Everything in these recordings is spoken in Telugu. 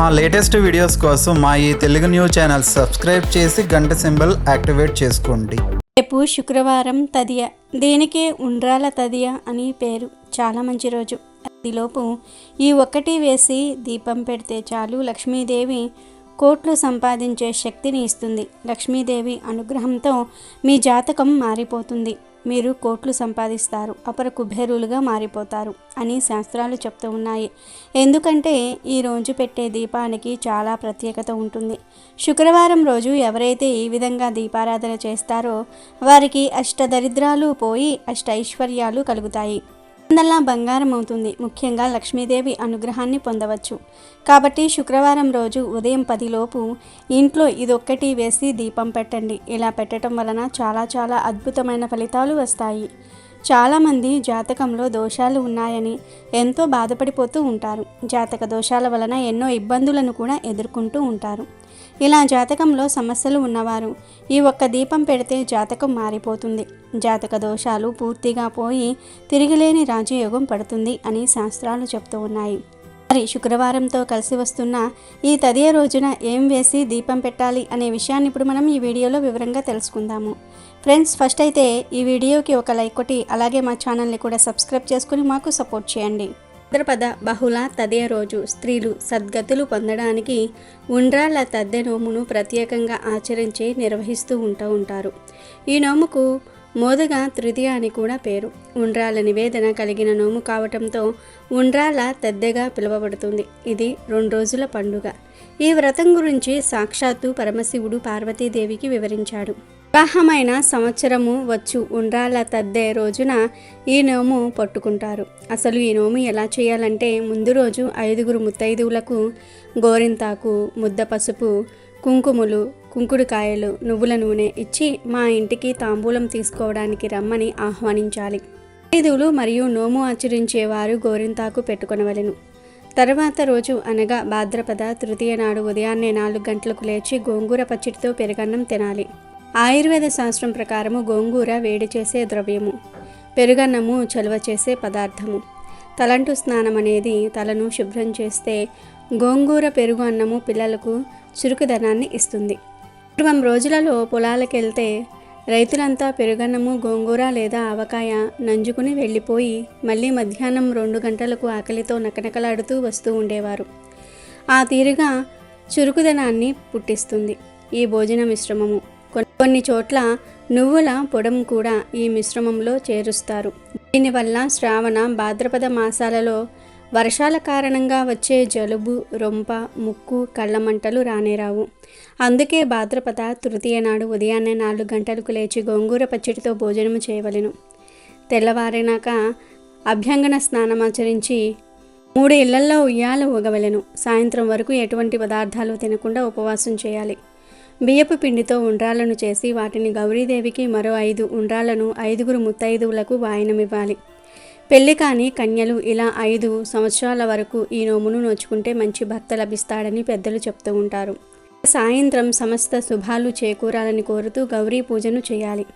మా లేటెస్ట్ వీడియోస్ కోసం మా ఈ తెలుగు న్యూస్ ఛానల్ సబ్స్క్రైబ్ చేసి గంట సింబల్ యాక్టివేట్ చేసుకోండి. రేపు శుక్రవారం తదియ దేనికే ఉండ్రాల తదియ అని పేరు. చాలా మంచి రోజు. అదిలోపు ఈ ఒక్కటి వేసి దీపం పెడితే చాలు లక్ష్మీదేవి కోట్లు సంపాదించే శక్తిని ఇస్తుంది. లక్ష్మీదేవి అనుగ్రహంతో మీ జాతకం మారిపోతుంది. మీరు కోట్లు సంపాదిస్తారు అపర కుబేరులుగా మారిపోతారు అని శాస్త్రాలు చెప్తూ ఉన్నాయి. ఎందుకంటే ఈ రోజు పెట్టే దీపానికి చాలా ప్రత్యేకత ఉంటుంది. శుక్రవారం రోజు ఎవరైతే ఈ విధంగా దీపారాధన చేస్తారో వారికి అష్టదరిద్రాలు పోయి అష్ట ఐశ్వర్యాలు కలుగుతాయి. అందల్లా బంగారం అవుతుంది. ముఖ్యంగా లక్ష్మీదేవి అనుగ్రహాన్ని పొందవచ్చు. కాబట్టి శుక్రవారం రోజు ఉదయం పదిలోపు ఇంట్లో ఇదొక్కటి వేసి దీపం పెట్టండి. ఇలా పెట్టడం వలన చాలా చాలా అద్భుతమైన ఫలితాలు వస్తాయి. చాలామంది జాతకంలో దోషాలు ఉన్నాయని ఎంతో బాధపడిపోతూ ఉంటారు. జాతక దోషాల వలన ఎన్నో ఇబ్బందులను కూడా ఎదుర్కొంటూ ఉంటారు. ఇలా జాతకంలో సమస్యలు ఉన్నవారు. ఈ ఒక్క దీపం పెడితే జాతకం మారిపోతుంది. జాతక దోషాలు పూర్తిగా పోయి తిరిగిలేని రాజయోగం పడుతుంది అని శాస్త్రాలు చెప్తూ ఉన్నాయి. మరి శుక్రవారంతో కలిసి వస్తున్న ఈ తదియ రోజున ఏం వేసి దీపం పెట్టాలి అనే విషయాన్ని ఇప్పుడు మనం ఈ వీడియోలో వివరంగా తెలుసుకుందాము. ఫ్రెండ్స్ ఫస్ట్ అయితే ఈ వీడియోకి ఒక లైక్ కొట్టి అలాగే మా ఛానల్ని కూడా సబ్స్క్రైబ్ చేసుకుని మాకు సపోర్ట్ చేయండి. భాద్రపద బహుళ తదే రోజు స్త్రీలు సద్గతులు పొందడానికి ఉండ్రాళ్ళ తద్దె నోమును ప్రత్యేకంగా ఆచరించి నిర్వహిస్తూ ఉంటూ ఉంటారు. ఈ నోముకు మోదగా తృతీయ అని కూడా పేరు. ఉండ్రాల నివేదన కలిగిన నోము కావటంతో ఉండ్రాల తద్దెగా పిలువబడుతుంది. ఇది రెండు రోజుల పండుగ. ఈ వ్రతం గురించి సాక్షాత్తు పరమశివుడు పార్వతీదేవికి వివరించాడు. వివాహమైన సంవత్సరము వచ్చు ఉండ్రాల తద్దే రోజున ఈ నోము పట్టుకుంటారు. అసలు ఈ నోము ఎలా చేయాలంటే ముందు రోజు ఐదుగురు ముత్తైదువులకు గోరింతాకు ముద్ద పసుపు కుంకుములు కుంకుడుకాయలు నువ్వుల నూనె ఇచ్చి మా ఇంటికి తాంబూలం తీసుకోవడానికి రమ్మని ఆహ్వానించాలి. ఐదువులు మరియు నోము ఆచరించేవారు గోరింతాకు పెట్టుకొనవలెను. తర్వాత రోజు అనగా భాద్రపద తృతీయ నాడు ఉదయాన్నే నాలుగు గంటలకు లేచి గోంగూర పచ్చడితో పెరుగన్నం తినాలి. ఆయుర్వేద శాస్త్రం ప్రకారము గోంగూర వేడి చేసే ద్రవ్యము పెరుగన్నము చలువ చేసే పదార్థము. తలంటు స్నానం అనేది తలను శుభ్రం చేస్తే గోంగూర పెరుగు అన్నము పిల్లలకు చురుకుదనాన్ని ఇస్తుంది. పూర్వం రోజులలో పొలాలకెళ్తే రైతులంతా పెరుగన్నము గోంగూర లేదా ఆవకాయ నంజుకుని వెళ్ళిపోయి మళ్ళీ మధ్యాహ్నం రెండు గంటలకు ఆకలితో నకనకలాడుతూ వస్తూ ఉండేవారు. ఆ తీరుగా చురుకుదనాన్ని పుట్టిస్తుంది. ఈ భోజన మిశ్రమము కొన్ని చోట్ల నువ్వుల పొడం కూడా ఈ మిశ్రమంలో చేరుస్తారు. దీనివల్ల శ్రావణ భాద్రపద మాసాలలో వర్షాల కారణంగా వచ్చే జలుబు రొంప ముక్కు కళ్ళమంటలు రానేరావు అందుకే భాద్రపద తృతీయ నాడు ఉదయాన్నే నాలుగు గంటలకు లేచి గోంగూర పచ్చడితో భోజనము చేయవలెను. తెల్లవారినాక అభ్యంగన స్నానమాచరించి మూడు ఇళ్ళల్లో ఉయ్యాల ఊగవలెను. సాయంత్రం వరకు ఎటువంటి పదార్థాలు తినకుండా ఉపవాసం చేయాలి. బియ్యపు పిండితో ఉండ్రాలను చేసి వాటిని గౌరీదేవికి మరో ఐదు ఉండ్రాలను ఐదుగురు ముత్తైదువులకు వాయనమివ్వాలి. పెళ్ళి కాని కన్యలు ఇలా ఐదు సంవత్సరాల వరకు ఈ నోమును నోచుకుంటే మంచి భర్త లభిస్తాడని పెద్దలు చెప్తూ ఉంటారు. సాయంత్రం సమస్త శుభాలు చేకూరాలని కోరుతూ గౌరీ పూజను చేయాలి.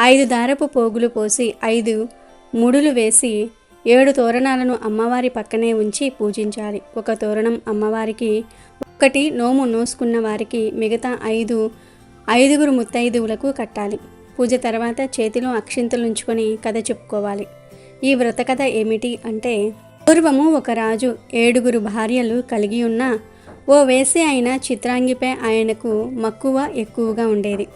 ఐదు దారపు పోగులు పోసి ఐదు ముడులు వేసి ఏడు తోరణాలను అమ్మవారి పక్కనే ఉంచి పూజించాలి. ఒక తోరణం అమ్మవారికి ఒకటి నోము నోసుకున్న వారికి మిగతా ఐదు ఐదుగురు ముత్తైదువులకు కట్టాలి. పూజ తర్వాత చేతిలో అక్షింతలు ఉంచుకొని కథ చెప్పుకోవాలి. ఈ వ్రత కథ ఏమిటి అంటే పూర్వము ఒక రాజు ఏడుగురు భార్యలు కలిగి ఉన్న ఓ వేసి అయిన చిత్రాంగిపై ఆయనకు మక్కువ ఎక్కువగా ఉండేది.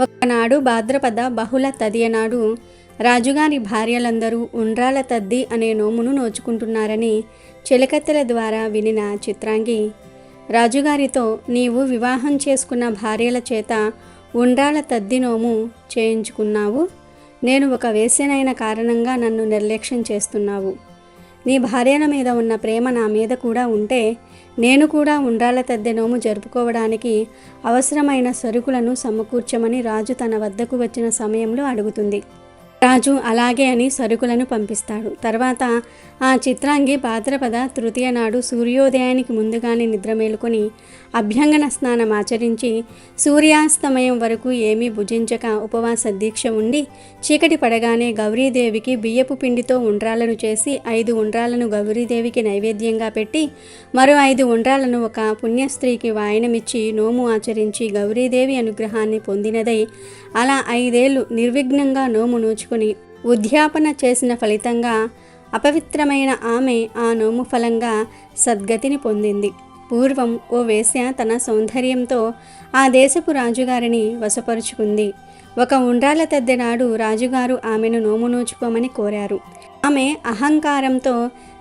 ఒకనాడు భాద్రపద బహుళ తదియనాడు రాజుగారి భార్యలందరూ ఉండ్రాల తద్ది అనే నోమును నోచుకుంటున్నారని చెలకత్తెల ద్వారా వినిన చిత్రాంగి రాజుగారితో నీవు వివాహం చేసుకున్న భార్యల చేత ఉండ్రాల తద్దినోము చేయించుకున్నావు. నేను ఒక వేశ్యనైన కారణంగా నన్ను నిర్లక్ష్యం చేస్తున్నావు. నీ భార్యల మీద ఉన్న ప్రేమ నా మీద కూడా ఉంటే నేను కూడా ఉండ్రాల తద్దెనోము జరుపుకోవడానికి అవసరమైన సరుకులను సమకూర్చమని రాజు తన వద్దకు వచ్చిన సమయంలో అడుగుతుంది. రాజు అలాగే అని సరుకులను పంపిస్తాడు. తర్వాత ఆ చిత్రాంగి భాద్రపద తృతీయ నాడు సూర్యోదయానికి ముందుగానే నిద్ర మేలుకొని అభ్యంగన స్నానం ఆచరించి సూర్యాస్తమయం వరకు ఏమీ భుజించక ఉపవాస దీక్ష ఉండి చీకటి పడగానే గౌరీదేవికి బియ్యపు పిండితో ఉండ్రాలను చేసి ఐదు ఉండ్రాలను గౌరీదేవికి నైవేద్యంగా పెట్టి మరో ఐదు ఉండ్రాలను ఒక పుణ్యస్త్రీకి వాయనమిచ్చి నోము ఆచరించి గౌరీదేవి అనుగ్రహాన్ని పొందినదై అలా ఐదేళ్ళు నిర్విఘ్నంగా నోము నోచుకుని ఉద్యాపన చేసిన ఫలితంగా అపవిత్రమైన ఆమె ఆ నోము ఫలంగా సద్గతిని పొందింది. పూర్వం ఓ వేశ్య తన సౌందర్యంతో ఆ దేశపు రాజుగారిని వశపరుచుకుంది. ఒక ఉండ్రాల తద్దె నాడు రాజుగారు ఆమెను నోము నోచుకోమని కోరారు. ఆమె అహంకారంతో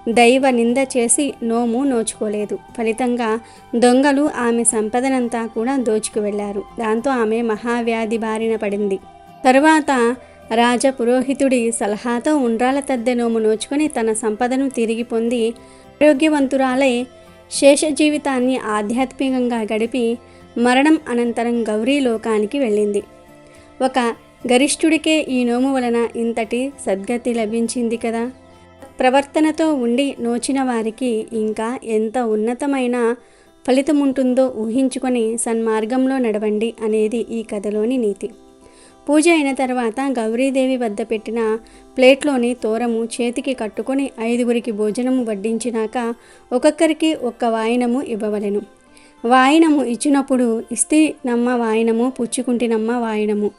దైవ నింద చేసి నోము నోచుకోలేదు. ఫలితంగా దొంగలు ఆమె సంపదనంతా కూడా దోచుకు వెళ్ళారు దాంతో ఆమె మహావ్యాధి బారిన పడింది. తరువాత రాజ పురోహితుడి సలహాతో ఉండ్రాల తద్దె నోము నోచుకుని తన సంపదను తిరిగి పొంది ఆరోగ్యవంతురాలై శేష జీవితాన్ని ఆధ్యాత్మికంగా గడిపి మరణం అనంతరం గౌరీ లోకానికి వెళ్ళింది. ఒక గరిష్ఠుడికే ఈ నోము వలన ఇంతటి సద్గతి లభించింది కదా? ప్రవర్తనతో ఉండి నోచిన వారికి ఇంకా ఎంత ఉన్నతమైన ఫలితముంటుందో ఊహించుకొని సన్మార్గంలో నడవండి అనేది ఈ కథలోని నీతి. పూజ అయిన తర్వాత గౌరీదేవి వద్ద పెట్టిన ప్లేట్లోని తోరము చేతికి కట్టుకొని ఐదుగురికి భోజనము వడ్డించినాక ఒక్కొక్కరికి ఒక్క వాయినము ఇవ్వవలెను. వాయినము ఇచ్చినప్పుడు ఇస్తి నమ్మ వాయినము పుచ్చుకుంటినమ్మ వాయినము.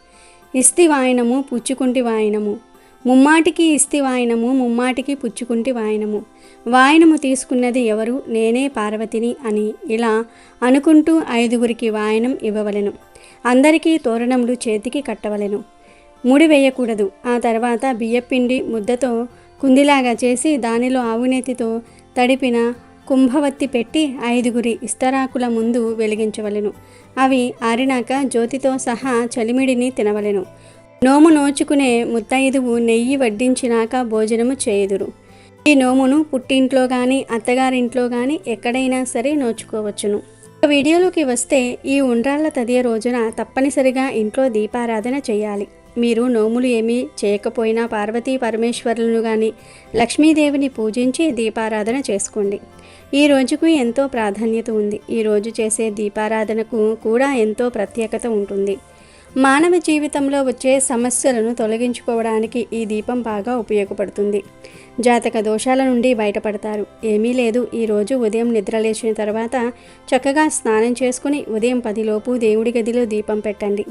ఇస్తి వాయినము పుచ్చుకుంటి వాయినము. ముమ్మాటికి ఇస్తి వాయినము ముమ్మాటికి పుచ్చుకుంటి వాయినము. వాయినము తీసుకున్నది ఎవరు? నేనే పార్వతిని అని ఇలా అనుకుంటూ ఐదుగురికి వాయనం ఇవ్వవలెను. అందరికీ తోరణములు చేతికి కట్టవలెను. ముడి వేయకూడదు. ఆ తర్వాత బియ్యపిండి ముద్దతో కుందిలాగా చేసి దానిలో ఆవునేతితో తడిపిన కుంభవత్తి పెట్టి ఐదుగురి ఇస్తరాకుల ముందు వెలిగించవలెను. అవి ఆరినాక జ్యోతితో సహా చలిమిడిని తినవలెను. నోము నోచుకునే ముత్తైదువు నెయ్యి వడ్డించినాక భోజనము చేయుదురు. ఈ నోమును పుట్టింట్లో కానీ అత్తగారింట్లో కానీ ఎక్కడైనా సరే నోచుకోవచ్చును. వీడియోలోకి వస్తే ఈ ఉండ్రాళ్ళ తదియ రోజున తప్పనిసరిగా ఇంట్లో దీపారాధన చేయాలి. మీరు నోములు ఏమీ చేయకపోయినా పార్వతీ పరమేశ్వరులను కానీ లక్ష్మీదేవిని పూజించి దీపారాధన చేసుకోండి. ఈ రోజుకు ఎంతో ప్రాధాన్యత ఉంది. ఈ రోజు చేసే దీపారాధనకు కూడా ఎంతో ప్రత్యేకత ఉంటుంది. మానవ జీవితంలో వచ్చే సమస్యలను తొలగించుకోవడానికి ఈ దీపం బాగా ఉపయోగపడుతుంది. జాతక దోషాల నుండి బయటపడతారు. ఏమీ లేదు. ఈరోజు ఉదయం నిద్రలేచిన తర్వాత చక్కగా స్నానం చేసుకుని ఉదయం పదిలోపు దేవుడి గదిలో దీపం పెట్టండి.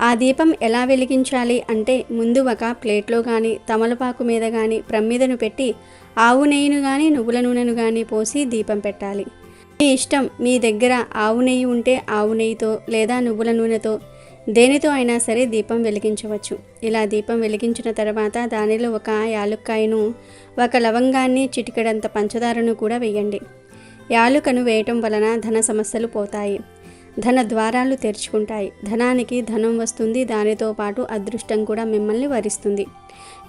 ఆ దీపం ఎలా వెలిగించాలి అంటే ముందు ఒక ప్లేట్లో కానీ తమలపాకు మీద కానీ ప్రమ్మిదను పెట్టి ఆవు నెయ్యిను కానీ నువ్వుల నూనెను కానీ పోసి దీపం పెట్టాలి. మీ ఇష్టం. మీ దగ్గర ఆవు నెయ్యి ఉంటే ఆవు నెయ్యితో లేదా నువ్వుల నూనెతో దేనితో అయినా సరే దీపం వెలిగించవచ్చు. ఇలా దీపం వెలిగించిన తర్వాత దానిలో ఒక యాలుక్కాయను ఒక లవంగాన్ని చిటికెడంత పంచదారను కూడా వేయండి. యాలుకను వేయటం వలన ధన సమస్యలు పోతాయి. ధన ద్వారాలు తెరుచుకుంటాయి. ధనానికి ధనం వస్తుంది. దానితో పాటు అదృష్టం కూడా మిమ్మల్ని వరిస్తుంది.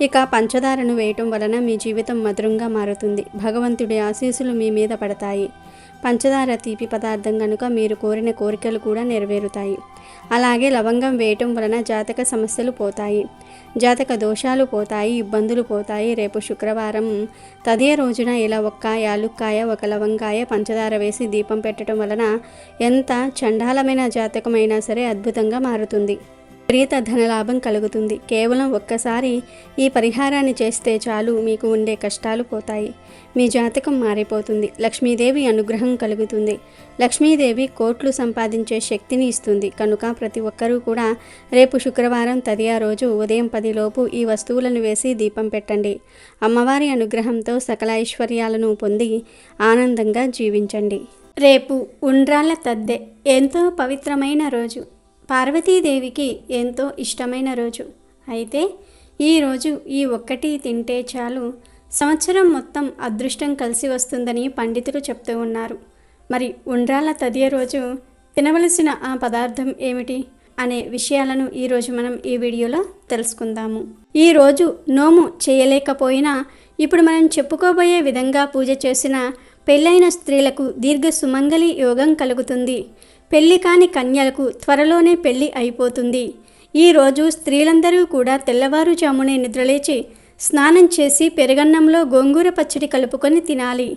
ఇక పంచదారను వేయటం వలన మీ జీవితం మధురంగా మారుతుంది. భగవంతుడి ఆశీస్సులు మీ మీద పడతాయి. పంచదార తీపి పదార్థం కనుక మీరు కోరిన కోరికలు కూడా నెరవేరుతాయి. అలాగే లవంగం వేయటం వలన జాతక సమస్యలు పోతాయి. జాతక దోషాలు పోతాయి ఇబ్బందులు పోతాయి. రేపు శుక్రవారం తదే రోజున ఇలా ఒక్క యాలుక్కాయ ఒక లవంగాయ పంచదార వేసి దీపం పెట్టడం వలన ఎంత చండాలమైన జాతకమైనా సరే అద్భుతంగా మారుతుంది. విపరీత ధనలాభం కలుగుతుంది. కేవలం ఒక్కసారి ఈ పరిహారాన్ని చేస్తే చాలు మీకు ఉండే కష్టాలు పోతాయి. మీ జాతకం మారిపోతుంది. లక్ష్మీదేవి అనుగ్రహం కలుగుతుంది. లక్ష్మీదేవి కోట్లు సంపాదించే శక్తిని ఇస్తుంది. కనుక ప్రతి ఒక్కరూ కూడా రేపు శుక్రవారం తదియా రోజు ఉదయం పదిలోపు ఈ వస్తువులను వేసి దీపం పెట్టండి. అమ్మవారి అనుగ్రహంతో సకల ఐశ్వర్యాలను పొంది ఆనందంగా జీవించండి. రేపు ఉండ్రాళ్ళ తద్దె. ఎంతో పవిత్రమైన రోజు. పార్వతీదేవికి ఎంతో ఇష్టమైన రోజు. అయితే ఈరోజు ఈ ఒక్కటి తింటే చాలు. సంవత్సరం మొత్తం అదృష్టం కలిసి వస్తుందని పండితులు చెప్తూ ఉన్నారు. మరి ఉండ్రాళ్ళ తదియ రోజు తినవలసిన ఆ పదార్థం ఏమిటి? అనే విషయాలను ఈరోజు మనం ఈ వీడియోలో తెలుసుకుందాము. ఈరోజు నోము చేయలేకపోయినా ఇప్పుడు మనం చెప్పుకోబోయే విధంగా పూజ చేసిన పెళ్ళైన స్త్రీలకు దీర్ఘ సుమంగళి యోగం కలుగుతుంది. పెళ్ళి కాని కన్యలకు త్వరలోనే పెళ్ళి అయిపోతుంది. ఈరోజు స్త్రీలందరూ కూడా తెల్లవారుజామునే నిద్రలేచి స్నానం చేసి పెరుగన్నంలో గోంగూర పచ్చడి కలుపుకొని తినాలి.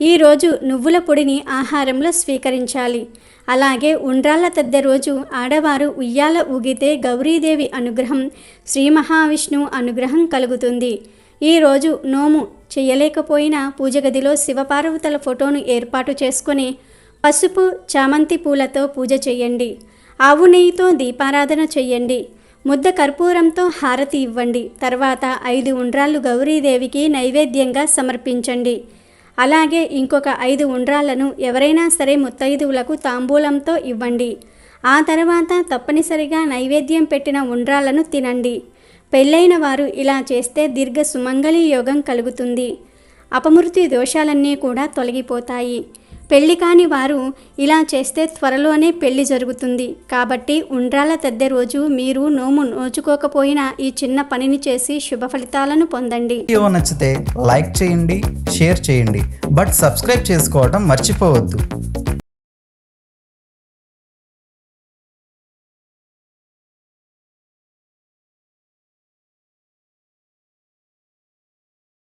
ఈరోజు నువ్వుల పొడిని ఆహారంలో స్వీకరించాలి. అలాగే ఉండ్రాళ్ళ తద్దె రోజు ఆడవారు ఉయ్యాల ఊగితే గౌరీదేవి అనుగ్రహం శ్రీ మహావిష్ణువు అనుగ్రహం కలుగుతుంది. ఈరోజు నోము చేయలేకపోయినా పూజ గదిలో శివపార్వతుల ఫోటోను ఏర్పాటు చేసుకొని పసుపు చామంతి పూలతో పూజ చేయండి ఆవు నెయ్యితో దీపారాధన చెయ్యండి. ముద్ద కర్పూరంతో హారతి ఇవ్వండి. తర్వాత ఐదు ఉండ్రాళ్ళు గౌరీదేవికి నైవేద్యంగా సమర్పించండి. అలాగే ఇంకొక ఐదు ఉండ్రాళ్ళను ఎవరైనా సరే ముత్తైదువులకు తాంబూలంతో ఇవ్వండి. ఆ తర్వాత తప్పనిసరిగా నైవేద్యం పెట్టిన ఉండ్రాళ్ళను తినండి. పెళ్ళైన వారు ఇలా చేస్తే దీర్ఘ సుమంగళి యోగం కలుగుతుంది. అపమృతి దోషాలన్నీ కూడా తొలగిపోతాయి. పెళ్ళి కాని వారు ఇలా చేస్తే త్వరలోనే పెళ్ళి జరుగుతుంది. కాబట్టి ఉండ్రాల తద్దె రోజు మీరు నోము నోచుకోకపోయినా ఈ చిన్న పనిని చేసి శుభ ఫలితాలను పొందండి. వీడియో నచ్చితే లైక్ చేయండి షేర్ చేయండి. బట్ సబ్స్క్రైబ్ చేసుకోవడం మర్చిపోవద్దు.